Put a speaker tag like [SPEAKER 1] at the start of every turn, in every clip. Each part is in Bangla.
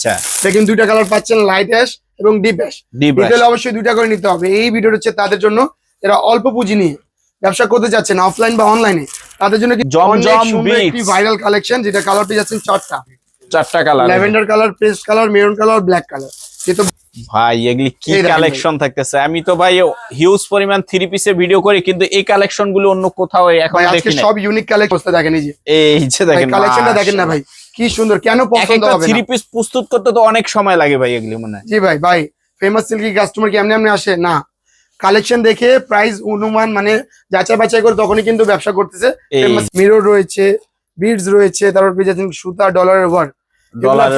[SPEAKER 1] আচ্ছা।
[SPEAKER 2] কিন্তু দুইটা কালার পাচ্ছেন লাইট অ্যাশ এবং ডিপ অ্যাশ
[SPEAKER 1] ডিপ
[SPEAKER 2] ডিটেল অবশ্যই দুইটা করে নিতে হবে। এই ভিডিওটা হচ্ছে তাদের জন্য এরা অল্প পুঁজি নিয়ে ব্যবসা করতে যাচ্ছেন অফলাইন বা অনলাইনে তাদের জন্য একটি ভাইরাল কালেকশন যেটা কালার পেয়ে যাচ্ছেন চারটা।
[SPEAKER 1] চারটা colour
[SPEAKER 2] lavender colour paste colour maroon colour black colour যেহেতু
[SPEAKER 1] ভাই এগুলি কি কালেকশন থাকতেছে? আমি তো ভাই হিউজ পরিমাণ থ্রি পিসে ভিডিও করি কিন্তু এই কালেকশনগুলো অন্য কোথাও এখন দেখি
[SPEAKER 2] সব ইউনিক কালেকশন দেখেন এই যে
[SPEAKER 1] এই যে দেখেন
[SPEAKER 2] কালেকশনটা দেখেন না ভাই। কি সুন্দর কেন পছন্দ হবে
[SPEAKER 1] থ্রি পিস প্রস্তুত করতে তো অনেক সময় লাগে ভাই এগুলি মনে হয়।
[SPEAKER 2] জি ভাই ভাই ফেমাস সিল্কি কাস্টমার কি এমনি এমনি আসে? না। কালেকশন দেখে প্রাইস অনুমান মানে যাচাই বাছাই করে তখনই কিন্তু ব্যবসা করতেছে।
[SPEAKER 1] এই।
[SPEAKER 2] মিরর রয়েছে বিডস রয়েছে তারপর পেয়ে যাচ্ছেন সুতা ডলারের ওয়ার্ক
[SPEAKER 1] ডলার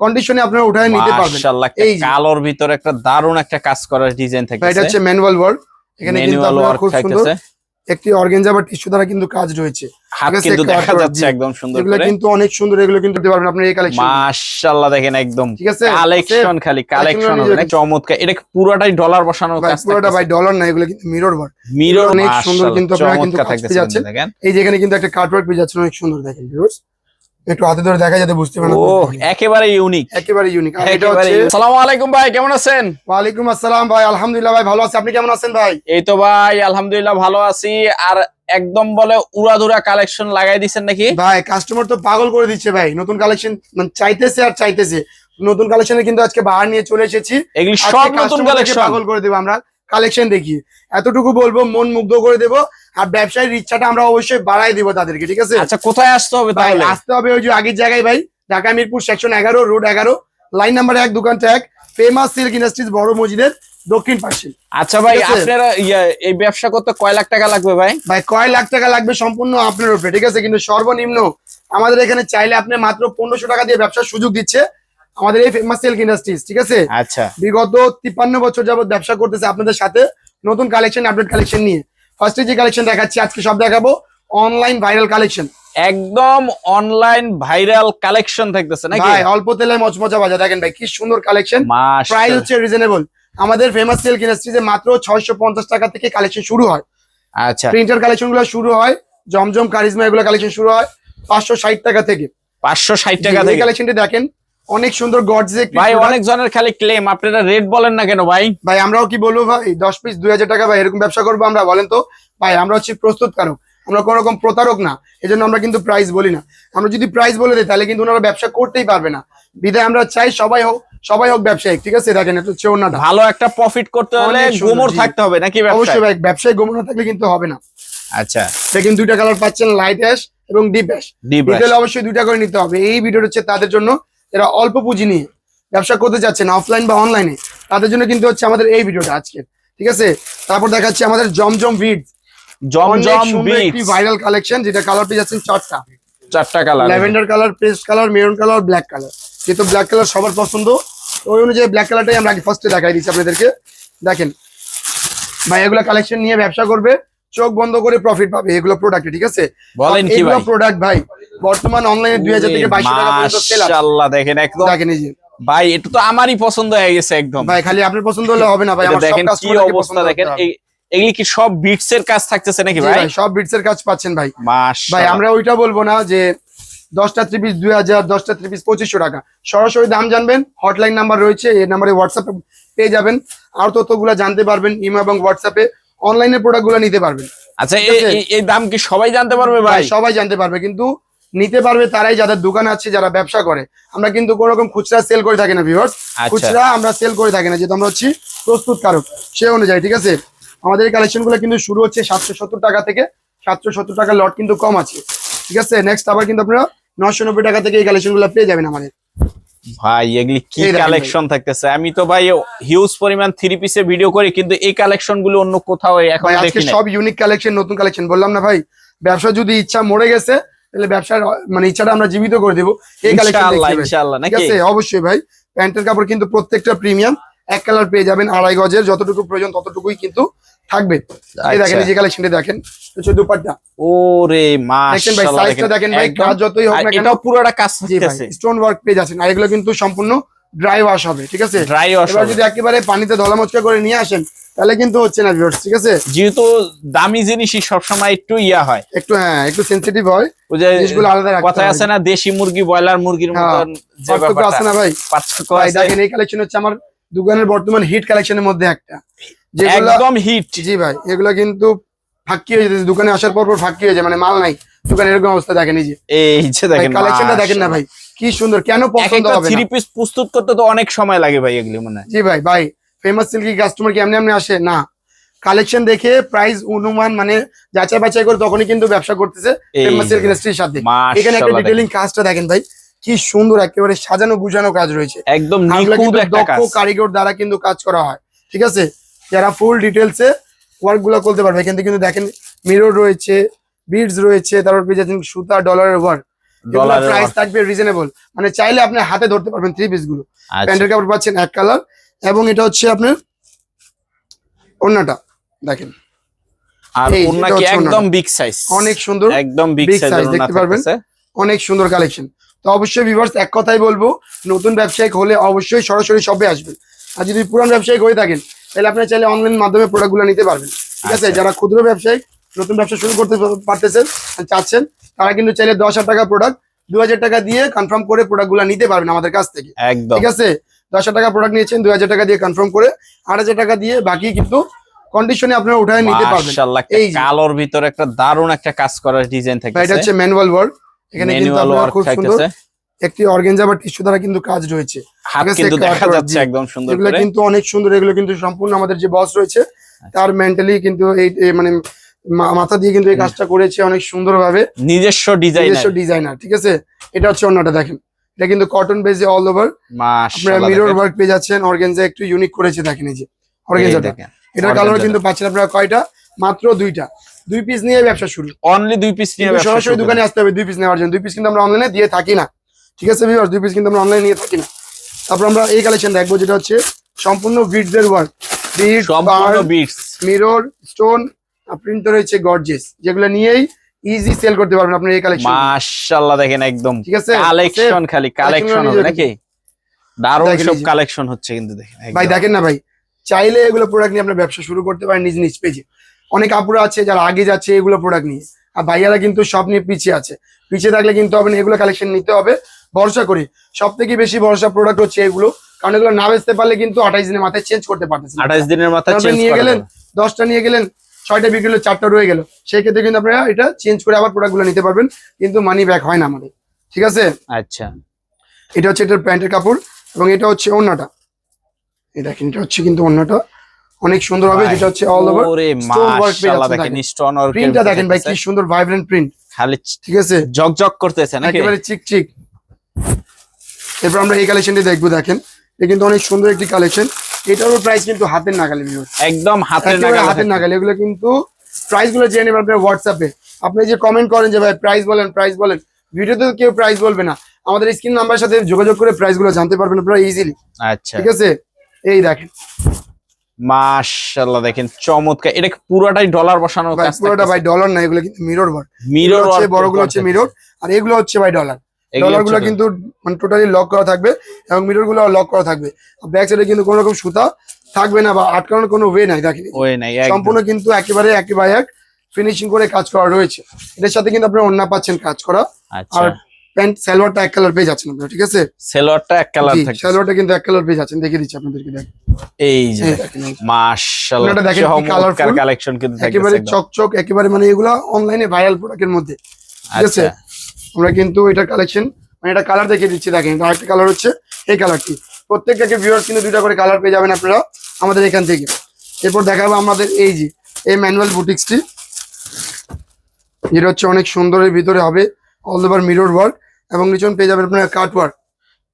[SPEAKER 2] কন্ডিশনে আপনারা উঠায় নিতে পারবেন।
[SPEAKER 1] মাশাআল্লাহ
[SPEAKER 2] এই।
[SPEAKER 1] কালোর ভিতরে একটা দারুণ একটা কাজ করার ডিজাইন
[SPEAKER 2] ভাই, এটা হচ্ছে ম্যানুয়াল ওয়ার্ক এখানে কিন্তু আপনারা খুব সুন্দর একটি অর্গেনজা বা টিস্যু দ্বারা কিন্তু কাজ রয়েছে।
[SPEAKER 1] কিন্তু দেখা যাচ্ছে একদম সুন্দর
[SPEAKER 2] এগুলো কিন্তু অনেক সুন্দর এগুলো কিন্তু দিতে পারবেন আপনার এই কালেকশন
[SPEAKER 1] মাশাআল্লাহ দেখেন একদম
[SPEAKER 2] ঠিক আছে?
[SPEAKER 1] কালেকশন খালি কালেকশন হবে। চমৎকার। এটা পুরোটাই ডলার
[SPEAKER 2] বসানো
[SPEAKER 1] কাজ
[SPEAKER 2] পুরোটা ভাই ডলার না এগুলো কিন্তু মিরর ওয়ার্ক
[SPEAKER 1] মিরর
[SPEAKER 2] অনেক সুন্দর কিন্তু আপনারা
[SPEAKER 1] দেখেন।
[SPEAKER 2] এই যেখানে কিন্তু একটা কাটওয়ার্ক পেয়ে যাচ্ছে অনেক সুন্দর দেখেন ভিউয়ার্স একটু হাতে ধরে দেখা যাতে বুঝতে পারেন
[SPEAKER 1] ও একেবারে ইউনিক
[SPEAKER 2] একেবারে ইউনিক আর এটা হচ্ছে
[SPEAKER 1] আসসালামু আলাইকুম ভাই কেমন আছেন?
[SPEAKER 2] ওয়ালাইকুম আসসালাম ভাই আলহামদুলিল্লাহ ভাই ভালো আছি। আপনি কেমন আছেন ভাই?
[SPEAKER 1] এই তো ভাই আলহামদুলিল্লাহ ভালো আছি। আর একদম বলে উড়াধুরা কালেকশন লাগাই দিছেন নাকি?
[SPEAKER 2] ভাই কাস্টমার তো পাগল করে দিচ্ছে ভাই। নতুন কালেকশন মানে চাইতেছে আর চাইতেছে। নতুন কালেকশনে কিন্তু আজকে বাহার নিয়ে চলে এসেছি।
[SPEAKER 1] এগুলি সব নতুন কালেকশন
[SPEAKER 2] পাগল করে দেবো আমরা। কালেকশন দেখি। এতটুকু বলব মন মুগ্ধ করে দেবো। আর ব্যবসায়ীর ইচ্ছাটা আমরা অবশ্যই বাড়াই দিব তাদেরকে ঠিক আছে?
[SPEAKER 1] আচ্ছা কোথায় আসতে হবে তাহলে?
[SPEAKER 2] আসতে হবে ওই যে আগের জায়গায় ভাই ঢাকা মিরপুর সেকশন এগারো রোড এগারো লাইন নাম্বার এক দোকানটা এক ফেমাস সিল্ক ইন্ডাস্ট্রিজ বড় মসজিদের দক্ষিণ পাশে।
[SPEAKER 1] আচ্ছা ভাই আপনারা এই ব্যবসা করতে কয় লাখ টাকা লাগবে ভাই?
[SPEAKER 2] ভাই কয় লাখ টাকা লাগবে সম্পূর্ণ আপনার উপরে ঠিক আছে? কিন্তু সর্বনিম্ন আমাদের এখানে চাইলে আপনি মাত্র পনেরোশো টাকা দিয়ে ব্যবসার সুযোগ দিচ্ছে আমাদের এই ফেমাস সিল্ক ইন্ডাস্ট্রিজ ঠিক আছে?
[SPEAKER 1] আচ্ছা।
[SPEAKER 2] বিগত তিপ্পান্ন বছর যাবত ব্যবসা করতেছে আপনাদের সাথে নতুন কালেকশন আপডেট কালেকশন নিয়ে। ফার্স্টে যে কালেকশন দেখাচ্ছি আজকে সব দেখাবো। অনলাইন ভাইরাল কালেকশন
[SPEAKER 1] একদম অনলাইন ভাইরাল কালেকশন থাকতেছে নাকি?
[SPEAKER 2] ভাই অল্প তেলে মচমচা বাজা দেখেন ভাই কি সুন্দর কালেকশন প্রাইস হচ্ছে রিজনেবল আমাদের ফেমাস সিল্ক ইন্ডাস্ট্রিজে মাত্র ছয়শো পঞ্চাশ টাকা থেকে কালেকশন শুরু হয়।
[SPEAKER 1] আচ্ছা।
[SPEAKER 2] প্রিন্টার কালেকশনগুলো শুরু হয় জমজম কারিজমা এগুলো কালেকশন শুরু হয় পাঁচশো ষাট টাকা থেকে।
[SPEAKER 1] পাঁচশো ষাট টাকা
[SPEAKER 2] এই
[SPEAKER 1] থেকে।
[SPEAKER 2] কালেকশনটি দেখেন অনেক সুন্দর গডজে
[SPEAKER 1] ভাই অনেক জনের খালি ক্লেম আপনারা রেট বলেন না কেন ভাই?
[SPEAKER 2] ভাই আমরাও কি বলব ভাই? দশ পিস দুই হাজার টাকা ভাই এরকম ব্যবসা করব আমরা বলেন তো? ভাই আমরা হচ্ছে প্রস্তুতকারক। আমরা কোনো রকম প্রতারক না এজন্য আমরা কিন্তু প্রাইস বলি না। আমরা যদি প্রাইস বলে দিই তাহলে কিন্তু ওনারা ব্যবসা করতেই পারবে না। বিদায় আমরা চাই সবাই হোক সবাই হোক ব্যবসায়িক ঠিক আছে? দেখেন এটা হচ্ছে ওনাটা
[SPEAKER 1] ভালো একটা প্রফিট করতে হলে গোমর থাকতে হবে নাকি
[SPEAKER 2] অবশ্যই ভাই ব্যবসায়ী গোমর না থাকলে কিন্তু হবে না।
[SPEAKER 1] আচ্ছা।
[SPEAKER 2] দেখেন দুইটা কালার পাচ্ছেন লাইট অ্যাশ এবং ডিপ অ্যাশ
[SPEAKER 1] ডিপ
[SPEAKER 2] অবশ্যই দুইটা করে নিতে হবে। এই ভিডিওটা হচ্ছে তাদের জন্য এরা অল্প পুঁজি নিয়ে ব্যবসা করতে যাচ্ছেন অফলাইন বা অনলাইনে তাদের জন্য কিন্তু হচ্ছে আমাদের এই ভিডিওটা আজকে ঠিক আছে? তারপর দেখাচ্ছি আমাদের জমজম ভিড
[SPEAKER 1] জমজম
[SPEAKER 2] একটি ভাইরাল কালেকশন যেটা কালার পেয়ে যাচ্ছেন চারটা।
[SPEAKER 1] চারটা colour
[SPEAKER 2] lavender colour paste colour maroon colour black colour যেহেতু ব্ল্যাক কালার সবার পছন্দ ওই অনুযায়ী ব্ল্যাক কালারটাই আমরা ফার্স্টে দেখাই দিচ্ছি আপনাদেরকে। দেখেন ভাই এগুলো কালেকশন নিয়ে ব্যবসা করবে। চোখ বন্ধ করে প্রফিট পাবে এগুলো প্রোডাক্টে ঠিক আছে?
[SPEAKER 1] বলেন কি ভাই?
[SPEAKER 2] প্রোডাক্ট ভাই বর্তমান অনলাইনে দুই হাজার থেকে বাইশশো টাকা পর্যন্ত সেল আছে।
[SPEAKER 1] মাশাআল্লাহ দেখেন একদম।
[SPEAKER 2] দেখেন এই যে।
[SPEAKER 1] ভাই এটা তো আমারই পছন্দ হয়ে গেছে একদম।
[SPEAKER 2] ভাই খালি আপনার পছন্দ হলে হবে না ভাই আমার
[SPEAKER 1] দেখেন কি অবস্থা দেখেন
[SPEAKER 2] দেখেন
[SPEAKER 1] এই- এগুলি কি সব বিটস এর কাজ থাকতেছে নাকি ভাই?
[SPEAKER 2] সব বিটস এর কাজ পাচ্ছেন ভাই। ভাই আমরা ওইটা বলব না যে দশটা ত্রিপিস দুই হাজার দশটা ত্রিপিস পঁচিশশো টাকা। সরাসরি দাম জানবেন হটলাইন নাম্বার রয়েছে এই নাম্বারে হোয়াটসঅ্যাপে পেয়ে যাবেন। আর তথ্যগুলো জানতে পারবেন ইমো এবং হোয়াটসঅ্যাপে অনলাইনে প্রোডাক্টগুলো নিতে পারবেন।
[SPEAKER 1] আচ্ছা এই দাম কি সবাই জানতে পারবে ভাই?
[SPEAKER 2] ভাই সবাই জানতে পারবে কিন্তু নিতে পারবে তারাই যাদের দোকান আছে যারা ব্যবসা করে। আমরা কিন্তু কোন রকম খুচরা সেল করে থাকি না ভিউয়ার্স
[SPEAKER 1] আচ্ছা।
[SPEAKER 2] খুচরা আমরা সেল করে থাকি না যেহেতু আমরা হচ্ছি প্রস্তুতকারক। সে অনুযায়ী ঠিক আছে? আমাদের এই কালেকশনগুলো কিন্তু শুরু হচ্ছে সাতশো সত্তর টাকা থেকে সাতশো সত্তর টাকার লট কিন্তু কম আছে। ঠিক আছে? নেক্সট আবার কিন্তু আপনারা নশো নব্বই টাকা থেকে এই কালেকশনগুলো পেয়ে যাবেন আমাদের।
[SPEAKER 1] ভাই এগুলি কি। কালেকশন থাকতেছে? আমি তো ভাই হিউজ পরিমাণ থ্রি পিসে ভিডিও করি কিন্তু এই কালেকশনগুলো অন্য কোথাও এখন
[SPEAKER 2] আজকে সব ইউনিক কালেকশন নতুন কালেকশন বললাম না ভাই ব্যবসা যদি ইচ্ছা মরে গেছে তাহলে ব্যবসার মানে ইচ্ছাটা আমরা জীবিত করে দেবো। এই কালেকশন ঠিক
[SPEAKER 1] নাকি?
[SPEAKER 2] আছে অবশ্যই ভাই। প্যান্টের কাপড় কিন্তু প্রত্যেকটা প্রিমিয়াম এক কালার পেয়ে যাবেন আড়াই গজের যতটুকু প্রয়োজন ততটুকুই কিন্তু থাকবে। এই দেখেন
[SPEAKER 1] আচ্ছা।
[SPEAKER 2] এই যে কালেকশনটা দেখেন হচ্ছে দুপাট্টা।
[SPEAKER 1] ওরে
[SPEAKER 2] দেখেন ভাই সাইজটা দেখেন ভাই। কাজ যতই হোক না কেন
[SPEAKER 1] এটাও পুরোটা কাজ থাকতেছে
[SPEAKER 2] স্টোন ওয়ার্ক পেয়ে যাচ্ছেন আর এগুলো কিন্তু সম্পূর্ণ ড্রাই ওয়াশ হবে ঠিক আছে?
[SPEAKER 1] ড্রাই ওয়াশ
[SPEAKER 2] এবার যদি একেবারে পানিতে ধলা মচকা করে নিয়ে আসেন তাহলে কিন্তু হচ্ছে না ভিউয়ার্স ঠিক আছে?
[SPEAKER 1] যেহেতু দামি জিনিসই সবসময় একটু ইয়া হয়।
[SPEAKER 2] একটু হ্যাঁ একটু সেনসিটিভ হয়।
[SPEAKER 1] ওই যে
[SPEAKER 2] জিনিসগুলো আলাদা রাখতে হয়।
[SPEAKER 1] আছে না দেশি মুরগি ব্রয়লার মুরগির
[SPEAKER 2] হ্যাঁ,
[SPEAKER 1] মতন যে
[SPEAKER 2] পার্থক্য আছে না ভাই?
[SPEAKER 1] পার্থক্য আছে।
[SPEAKER 2] দেখেন এই কালেকশন হচ্ছে আমার দোকানের বর্তমান হিট কালেকশনের মধ্যে একটা।
[SPEAKER 1] একদম হিট।
[SPEAKER 2] জি ভাই এগুলো কিন্তু ফাঁকি হয়ে যেতেছে। দোকানে আসার পর পর ফাঁকি হয়ে যায় মানে মাল নাই। দোকানে এরকম অবস্থা দেখেন এই যে।
[SPEAKER 1] এই যে দেখেন
[SPEAKER 2] কালেকশনটা দেখেন না ভাই কি সুন্দর কেন পছন্দ হবে
[SPEAKER 1] থ্রি পিস প্রস্তুত করতে তো অনেক সময় লাগে ভাই এগুলি মনে
[SPEAKER 2] জি ভাই ভাই ফেমাস সিল্কি কাস্টমার কি এমনি এমনি আসে? না। কালেকশন দেখে প্রাইস অনুমান মানে যাচাই বাছাই করে তখনই কিন্তু ব্যবসা করতেছে ফেমাস সিল্ক ইন্ডাস্ট্রির সাথে। এখানে একটা। ডিটেলিং কাজটা দেখেন ভাই কি সুন্দর একেবারে সাজানো গুছানো কাজ রয়েছে।
[SPEAKER 1] একদম
[SPEAKER 2] দক্ষ কারিগর দ্বারা কিন্তু কাজ করা হয় ঠিক আছে? যারা ফুল ডিটেলসে ওয়ার্কগুলো করতে পারবে। এখান থেকে কিন্তু দেখেন মিরর রয়েছে বিডস রয়েছে তারপর পেয়ে যাচ্ছেন সুতা ডলারের ওয়ার্ক প্রাইস থাকবে রিজনেবল মানে চাইলে আপনি হাতে ধরতে পারবেন থ্রি পিসগুলো।
[SPEAKER 1] আচ্ছা।
[SPEAKER 2] প্যান্টের কাপড় পাচ্ছেন এক কালার এবং এটা হচ্ছে আপনার ওন্নাটা। দেখেন।
[SPEAKER 1] আর
[SPEAKER 2] এই,
[SPEAKER 1] কি একদম বিগ সাইজ
[SPEAKER 2] অনেক সুন্দর।
[SPEAKER 1] একদম বিগ সাইজ
[SPEAKER 2] দেখতে পারবেন। অনেক সুন্দর কালেকশন তো অবশ্যই ভিভার্স এক কথাই বলব নতুন ব্যবসায়িক হলে অবশ্যই সরাসরি শপে আসবেন। আর যদি পুরান ব্যবসায়িক হয়ে থাকেন তাহলে আপনারা চাইলে অনলাইন মাধ্যমে প্রোডাক্টগুলো নিতে পারবেন। ঠিক আছে?
[SPEAKER 1] আচ্ছা।
[SPEAKER 2] যারা ক্ষুদ্র ব্যবসায়ী নতুন ব্যবসা শুরু করতে পারতেছেন চাচ্ছেন তারা কিন্তু চাইলে দশ হাজার টাকা প্রোডাক্ট দু হাজার টাকা দিয়ে কনফার্ম করে প্রোডাক্টগুলো নিতে পারবেন আমাদের কাছ থেকে।
[SPEAKER 1] একদম।
[SPEAKER 2] ঠিক আছে? দশ টাকা প্রোডাক্ট নিয়েছেন দুই হাজার টাকা দিয়ে কনফার্ম করে আট হাজার টাকা দিয়ে বাকি কিন্তু কন্ডিশনে আপনারা উঠায় নিতে পারবেন। এই।
[SPEAKER 1] কালোর ভিতরে একটা দারুণ একটা কাজ করার ডিজাইন
[SPEAKER 2] বা এটা হচ্ছে ম্যানুয়াল ওয়ার্ক এখানে কিন্তু আপনারা খুব সুন্দর একটি অর্গেনজা বা টিস্যু দ্বারা কিন্তু কাজ রয়েছে। এগুলো কিন্তু অনেক সুন্দর এগুলো কিন্তু সম্পূর্ণ আমাদের যে বস রয়েছে তার মেন্টালি কিন্তু এই মানে মাথা দিয়ে কিন্তু এই কাজটা করেছে অনেক সুন্দর ভাবে
[SPEAKER 1] নিজস্ব ডিজাইন
[SPEAKER 2] নিজস্ব ডিজাইনার ঠিক আছে? এটা হচ্ছে অন্যটা দেখেন। এটা কিন্তু কটন বেজে অল ওভার আপনারা মিরর ওয়ার্ক পেয়ে যাচ্ছেন অর্গেনজা একটু ইউনিক করেছে দেখেন এই যে।
[SPEAKER 1] দেখেন
[SPEAKER 2] এটার কালার কিন্তু পাচ্ছেন আপনারা কয়টা? মাত্র দুইটা। দুই পিস নিয়ে ব্যবসা শুরু।
[SPEAKER 1] অনলি দুই পিস নিয়ে
[SPEAKER 2] সরাসরি দোকানে আসতে হবে দুই পিস নেওয়ার জন্য। দুই পিস কিন্তু আমরা অনলাইনে দিয়ে থাকি না। ঠিক আছে ভিউয়ার্স দুই পিস কিন্তু আমরা অনলাইনে নিয়ে থাকি না। তারপর আমরা এই কালেকশন দেখব যেটা হচ্ছে সম্পূর্ণ বিটস এর ওয়ার্ক বিট
[SPEAKER 1] সম্পূর্ণ বিটস
[SPEAKER 2] মিরর স্টোন প্রিন্ট রয়েছে গর্জেস যেগুলো নিয়েই ইজি সেল করতে পারবেন আপনার এই কালেকশন
[SPEAKER 1] মাশাআল্লাহ দেখেন একদম
[SPEAKER 2] ঠিক আছে?
[SPEAKER 1] কালেকশন খালি কালেকশন হবে নাকি? দারুণ সব কালেকশন হচ্ছে কিন্তু দেখেন
[SPEAKER 2] ভাই দেখেন না ভাই চাইলে এগুলো প্রোডাক্ট নিয়ে আপনার ব্যবসা শুরু করতে পারেন নিজ নিজ পেজে অনেক আপুরা আছে যারা আগে যাচ্ছে এগুলো প্রোডাক্ট নিয়ে। আর ভাইয়ারা কিন্তু সব নিয়ে পিছিয়ে আছে। পিছিয়ে থাকলে কিন্তু হবে না, এগুলো কালেকশন নিতে হবে। ভরসা করি। সব থেকে বেশি ভরসা প্রোডাক্ট হচ্ছে এগুলো। কারণ এগুলো না বেচতে পারলে কিন্তু আঠাইশ দিনের মাথায় চেঞ্জ করতে পারতেছেন
[SPEAKER 1] আঠাশ দিনের মাথায়
[SPEAKER 2] নিয়ে গেলেন দশটা নিয়ে গেলেন ছয়টা বিক্রি হলো চারটা রয়ে গেল। সেই ক্ষেত্রে কিন্তু আপনারা এটা চেঞ্জ করে আবার প্রোডাক্টগুলো নিতে পারবেন কিন্তু মানি ব্যাক হয় না আমাদের। ঠিক আছে?
[SPEAKER 1] আচ্ছা।
[SPEAKER 2] এটা হচ্ছে এটার প্যান্টের কাপড় এবং এটা হচ্ছে অন্যটা এটা হচ্ছে কিন্তু অন্যটা অনেক সুন্দর হবে যেটা হচ্ছে অল ওভার
[SPEAKER 1] দেখেন স্টোন ওয়ার্ক
[SPEAKER 2] প্রিন্টটা দেখেন ভাই কি সুন্দর ভাইব্রেন্ট প্রিন্ট
[SPEAKER 1] খালি
[SPEAKER 2] ঠিক আছে?
[SPEAKER 1] জকজক করতেছে নাকি?
[SPEAKER 2] একেবারে চিক চিক এরপর আমরা এই কালেকশনটি দেখব দেখেন। এটা কিন্তু অনেক সুন্দর একটি কালেকশন এটারও প্রাইস কিন্তু হাতের নাগালে।
[SPEAKER 1] একদম হাতের নাগালে।
[SPEAKER 2] হাতের। নাগালে। এগুলো কিন্তু প্রাইসগুলো জেনে নেবেন আপনার হোয়াটসঅ্যাপে আপনি যে কমেন্ট করেন যে ভাই প্রাইস বলেন প্রাইস বলেন ভিডিওতে কেউ প্রাইস বলবে না। আমাদের স্ক্রিন নাম্বার সাথে যোগাযোগ করে প্রাইসগুলো জানতে পারবেন আপনারা ইজিলি
[SPEAKER 1] আচ্ছা।
[SPEAKER 2] ঠিক আছে? এই দেখেন।
[SPEAKER 1] মাশাআল্লাহ দেখেন চমৎকার। এটা কি পুরোটাই ডলার বসানোর
[SPEAKER 2] ভাই পুরোটা ভাই ডলার না এগুলো কিন্তু মিরর ওয়ার্ক
[SPEAKER 1] মিরর
[SPEAKER 2] হচ্ছে বড়গুলো হচ্ছে মিরর আর এগুলো হচ্ছে ভাই ডলার ডলারগুলো কিন্তু মানে টোটালি লক করা থাকবে এবং মিররগুলো লক করা থাকবে। ব্যাক সাইডে কিন্তু কোনো রকম সুতা থাকবে না বা আটকানোর কোনো ওয়ে নাই দেখেন।
[SPEAKER 1] ওই নাই
[SPEAKER 2] সম্পূর্ণ কিন্তু একেবারে একেবারে এক ফিনিশিং করে কাজ করা রয়েছে। এটার সাথে কিন্তু আপনারা অন্য পাচ্ছেন কাজ করা।
[SPEAKER 1] আচ্ছা।
[SPEAKER 2] আর প্যান্ট সালোয়ারটা এক কালার পেয়ে যাচ্ছেন আপনারা ঠিক আছে?
[SPEAKER 1] সেলোয়ারটা এক কালার থাকে
[SPEAKER 2] সালোয়ারটা কিন্তু এক কালার পেয়ে যাচ্ছেন দেখিয়ে দিচ্ছি আপনাদেরকে দেখ
[SPEAKER 1] এই যে দেখেন।
[SPEAKER 2] দেখেন,
[SPEAKER 1] মাশাআল্লাহ
[SPEAKER 2] ওনাটা দেখেন কি
[SPEAKER 1] চমৎকার কালেকশন কিন্তু
[SPEAKER 2] একেবারে চকচক একেবারে মানে এগুলা অনলাইনে ভাইরাল প্রোডাক্টের মধ্যে ঠিক আছে?
[SPEAKER 1] আচ্ছা।
[SPEAKER 2] আমরা কিন্তু এটা কালেকশন মানে এটা কালার দেখিয়ে দিচ্ছি দেখেন আরেকটা কালার হচ্ছে এই কালারটি প্রত্যেকটাকে ভিউয়ার্স কিন্তু দুইটা করে কালার পেয়ে যাবেন আপনারা আমাদের এখান থেকে। এরপর দেখাবো আমাদের এই যে এই ম্যানুয়াল বুটিক্সটি যেটা হচ্ছে অনেক সুন্দরের ভিতরে হবে অল ওভার মিরর ওয়ার্ক এবং নিচন পেয়ে যাবেন আপনারা কাট ওয়ার্ক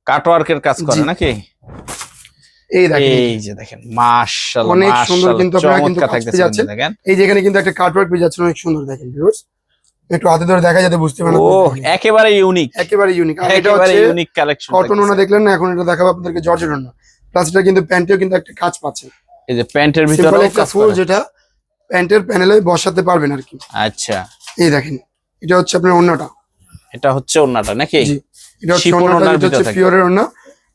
[SPEAKER 1] কাটওয়ার্কের কাজ করে। নাকি?
[SPEAKER 2] এই দেখেন।
[SPEAKER 1] এই যে দেখেন মাশাআল্লাহ
[SPEAKER 2] অনেক সুন্দর কিন্তু আপনারা কিন্তু
[SPEAKER 1] দেখেন।
[SPEAKER 2] এই যেখানে কিন্তু একটা কাট ওয়ার্ক পেয়ে যাচ্ছেন অনেক সুন্দর দেখেন ভিউয়ার্স একটু হাতে ধরে দেখা যাতে বুঝতে পারেন
[SPEAKER 1] ও একেবারে ইউনিক
[SPEAKER 2] একেবারে ইউনিক আর এটা হচ্ছে
[SPEAKER 1] ইউনিক কালেকশন
[SPEAKER 2] কটন ওনা দেখলেন না এখন এটা দেখাবো আপনাদেরকে জর্জের ওনা প্লাস এটা কিন্তু প্যান্টেও কিন্তু একটা কাজ পাচ্ছে।
[SPEAKER 1] এই যে প্যান্টের ভিতরে
[SPEAKER 2] একটা ফুল যেটা প্যান্টের প্যানেলে বসাতে পারবেন আর কি।
[SPEAKER 1] আচ্ছা।
[SPEAKER 2] এই দেখেন এটা হচ্ছে আপনার ওন্নাটা।
[SPEAKER 1] এটা হচ্ছে ওন্নাটা নাকি?
[SPEAKER 2] এটা হচ্ছে ওন্নাটা
[SPEAKER 1] ওড়নার
[SPEAKER 2] হচ্ছে পিওরের ওন্না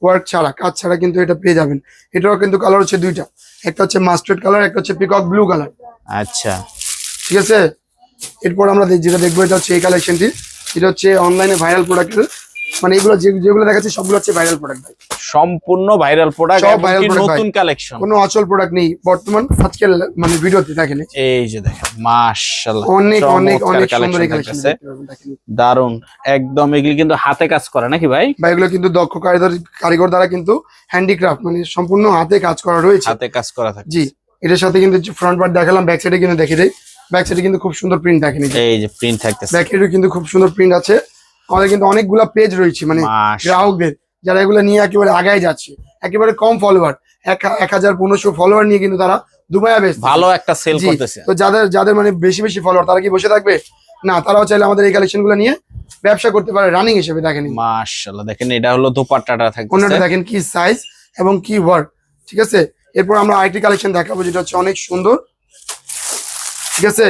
[SPEAKER 2] ওয়ার্ক ছাড়া কাজ ছাড়া কিন্তু এটা পেয়ে যাবেন। এটারও কিন্তু কালার হচ্ছে দুইটা। একটা হচ্ছে মাস্টার্ড কালার একটা হচ্ছে পিকক ব্লু কালার
[SPEAKER 1] আচ্ছা।
[SPEAKER 2] ঠিক আছে? এরপর আমরা যেটা দেখব এটা হচ্ছে এই কালেকশনটি এটা হচ্ছে অনলাইনে ভাইরাল প্রোডাক্টের মানে এগুলো যেগুলো দেখাচ্ছে সবগুলো হচ্ছে ভাইরাল প্রোডাক্ট ভাই।
[SPEAKER 1] সম্পূর্ণ ভাইরাল প্রোডাক্ট
[SPEAKER 2] product,
[SPEAKER 1] নতুন কালেকশন
[SPEAKER 2] কোনো অচল প্রোডাক্ট নেই। বর্তমান আজকের মানে ভিডিওতে দেখেন।
[SPEAKER 1] এই যে দেখেন মাশাআল্লাহ
[SPEAKER 2] অনেক অনেক অনেক সুন্দর কালেকশন।
[SPEAKER 1] দারুণ একদম এগুলি কিন্তু হাতে কাজ করে নাকি ভাই?
[SPEAKER 2] বা এগুলো কিন্তু দক্ষ কারিগর কারিগর দ্বারা কিন্তু হ্যান্ডিক্রাফট মানে সম্পূর্ণ হাতে কাজ করা রয়েছে।
[SPEAKER 1] হাতে কাজ করা থাকে।
[SPEAKER 2] জি এটার সাথে কিন্তু ফ্রন্ট পার্ট দেখালাম ব্যাক সাইডে কিন্তু দেখে দেয় ব্যাক সাইডে কিন্তু খুব সুন্দর প্রিন্ট দেখেন
[SPEAKER 1] এই যে প্রিন্ট থাকতেছে।
[SPEAKER 2] ব্যাক কিন্তু খুব সুন্দর প্রিন্ট আছে। আমাদের কিন্তু অনেকগুলা পেজ রয়েছে মানে গ্রাহকদের যারা এগুলো নিয়ে একেবারে আগায় যাচ্ছে একেবারে কম ফলোয়ার এক হাজার পনেরোশো ফলোয়ার নিয়ে কিন্তু তারা দুবাইয়া বেশ
[SPEAKER 1] ভালো একটা সেল করতেছে।
[SPEAKER 2] তো যাদের যাদের মানে বেশি বেশি ফলোয়ার তারা কি বসে থাকবে? না তারাও চাইলে আমাদের এই কালেকশনগুলো নিয়ে ব্যবসা করতে পারে রানিং হিসেবে দেখেন
[SPEAKER 1] মাশাআল্লাহ দেখেন এটা হলো দোপাট্টাটা
[SPEAKER 2] অন্যটা
[SPEAKER 1] থাকতেছে
[SPEAKER 2] দেখেন কি সাইজ এবং কি ওয়ার্ক ঠিক আছে? এরপর আমরা আরেকটি কালেকশন দেখাবো যেটা হচ্ছে অনেক সুন্দর। ঠিক আছে?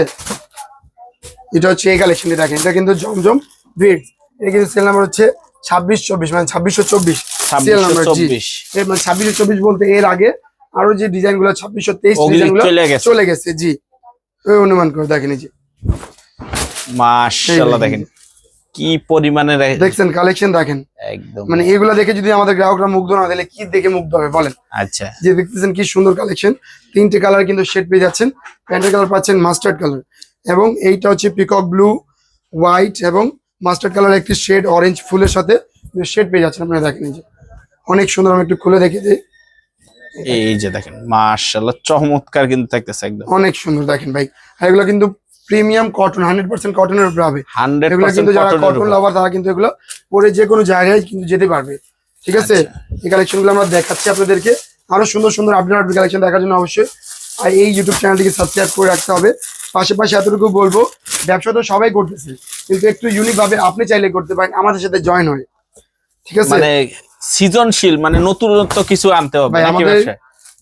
[SPEAKER 2] এটা হচ্ছে এই কালেকশনটি দেখেন। এটা কিন্তু জমজম ভিড় এটা কিন্তু সেল নাম্বার হচ্ছে ছাব্বিশ চব্বিশ মানে ছাব্বিশশো চব্বিশ। সেল নাম্বার চব্বিশ। মানে ছাব্বিশশো চব্বিশ বলতে এর আগে আরও যে ডিজাইনগুলো ছাব্বিশশো তেইশ ডিজাইনগুলো
[SPEAKER 1] চলে গেছে।
[SPEAKER 2] জি। অনুমান করে দেখেন এই যে। মাসাল্লাহ
[SPEAKER 1] দেখেন। কি পরিমাণে রে-
[SPEAKER 2] দেখছেন কালেকশন দেখেন
[SPEAKER 1] একদম।
[SPEAKER 2] মানে এগুলো দেখে যদি আমাদের গ্রাহকরা মুগ্ধ না তাহলে কি দেখে মুগ্ধ হবে বলেন?
[SPEAKER 1] আচ্ছা।
[SPEAKER 2] যে দেখতেছেন কি সুন্দর কালেকশন তিনটে কালার কিন্তু শেড পেয়ে যাচ্ছেন। প্যান্টের কালার পাচ্ছেন মাস্টার্ড কালার এবং এইটা হচ্ছে পিকক ব্লু হোয়াইট এবং মাস্টার্ড কালার একটি শেড অরেঞ্জ ফুলের সাথে শেড পেয়ে যাচ্ছেন। আপনারা দেখেন এই যে। অনেক সুন্দর আমি একটু খুলে দেখে দিই।
[SPEAKER 1] এই যে দেখেন মাশাআল্লাহ চমৎকার কিন্তু থাকতেছে একদম।
[SPEAKER 2] অনেক সুন্দর দেখেন ভাই। আর এগুলো কিন্তু প্রিমিয়াম কটন হান্ড্রেড পার্সেন্ট কটনের উপরে হবে। এগুলো কিন্তু যারা কটন লাভার তারা কিন্তু এগুলো পরে যে কোনো জায়গায় কিন্তু যেতে পারবে। ঠিক আছে? এই কালেকশনগুলো আমরা দেখাচ্ছি আপনাদেরকে। আরও সুন্দর সুন্দর আপডেট আপডেট কালেকশন দেখার জন্য অবশ্যই আর এই ইউটিউব চ্যানেলটিকে সাবস্ক্রাইব করে রাখতে হবে। পাশাপাশি এতটুকু বলব ব্যবসা তো সবাই করতেছে কিন্তু একটু ইউনিক ভাবে আপনি চাইলে করতে পারেন আমাদের সাথে জয়েন হয়ে। ঠিক আছে?
[SPEAKER 1] মানে সৃজনশীল মানে নতুনত্ব কিছু আনতে হবে
[SPEAKER 2] আমাদের-?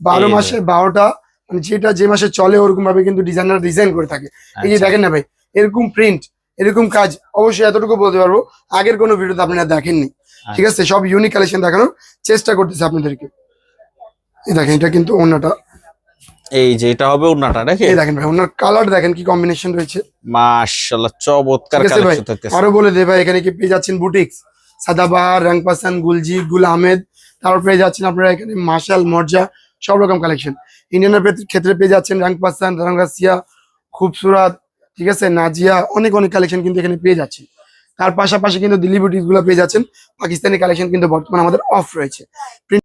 [SPEAKER 2] বারো
[SPEAKER 1] এই।
[SPEAKER 2] মাসে বারোটা মানে যেটা যে মাসে চলে ওরকম ভাবে কিন্তু ডিজাইনার ডিজাইন করে থাকে। এই যে
[SPEAKER 1] আচ্ছা।
[SPEAKER 2] দেখেন না ভাই এরকম প্রিন্ট এরকম কাজ অবশ্যই এতটুকু বলতে পারব আগের কোনো ভিডিওতে আপনারা দেখেননি। ঠিক আছে সব ইউনিক কালেকশন দেখানোর চেষ্টা করতেছে আপনাদেরকে। এই দেখেন এটা কিন্তু অন্যটা
[SPEAKER 1] এই যে এটা হবে ওনাটা নাকি?
[SPEAKER 2] এই দেখেন ভাই ওনার কালার দেখেন কি কম্বিনেশন রয়েছে।
[SPEAKER 1] মাশাআল্লাহ চমৎকার কালেকশন থাকতেছে।
[SPEAKER 2] আরও বলে দে ভাই এখানে কি পেয়ে যাচ্ছেন বুটিক্স সাদাবাহার রংপাসান গুলজি গুল আহমেদ। তারপর পেয়ে যাচ্ছেন আপনারা এখানে মার্শাল মর্জা সব রকম কালেকশন ইন্ডিয়ানের ক্ষেত্রে পেয়ে যাচ্ছেন রাং পাসান রাঙ্গাসিয়া খুবসুরাত ঠিক আছে? নাজিয়া অনেক অনেক কালেকশন কিন্তু এখানে পেয়ে যাচ্ছেন। তার পাশাপাশি কিন্তু দিল্লি গুলো পেয়ে যাচ্ছেন। পাকিস্তানি কালেকশন কিন্তু বর্তমানে আমাদের অফ রয়েছে।